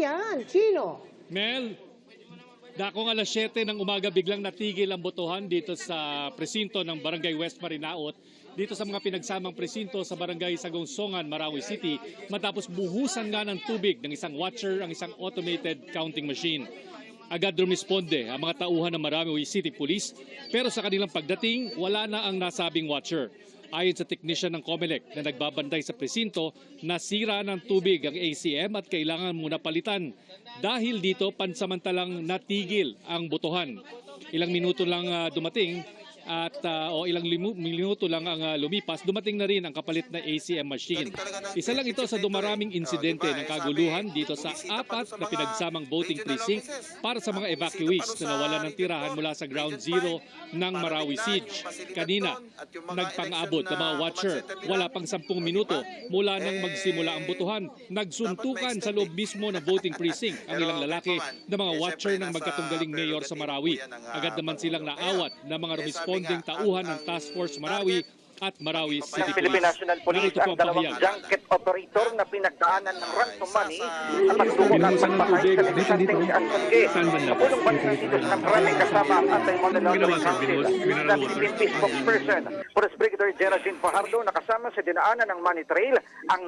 Yan, sino? Mel, dakong alas 7 ng umaga biglang natigil ang botohan dito sa presinto ng Barangay West Marinaot dito sa mga pinagsamang presinto sa Barangay Sagungsongan, Marawi City matapos buhusan nga ng tubig ng isang watcher ang isang automated counting machine. Agad rumisponde ang mga tauhan ng Marawi City Police pero sa kanilang pagdating wala na ang nasabing watcher. Ayon sa technician ng COMELEC na nagbabantay sa presinto, nasira ng tubig ang ACM at kailangan muna palitan. Dahil dito, pansamantalang natigil ang botohan. Ilang minuto lang ah, dumating at ah, o ilang limu- minuto lang ang ah, lumipas, dumating na rin ang kapalit na ACM machine. Isa lang ito sa dumaraming insidente ng kaguluhan dito sa apat na pinagsamang voting precinct para sa mga evacuees na nawala ng tirahan mula sa ground zero ng Marawi Siege. Kanina, nagpang-abot ng mga watcher. Wala pang sampung minuto mula nang magsimula ang botohan. Nagsuntukan sa loob mismo ng voting precinct ang ilang lalaki na mga watcher ng magkatunggaling mayor sa Marawi. Agad naman silang naawat ng mga responding tauhan ng Task Force Marawi at Marawi City Philippine Police. National Police ang ang dalawang pahayag. junket operator na pinagdaanan ng ransom money ng Binuhusan ng pagbahay sa dito. si? Sa punong bansa dito sa Namrame kasama ang sir? Council na? Philippine Peace Spokesperson, Police Brigadier General Jean Fajardo nakasama sa dinaanan ng money trail ang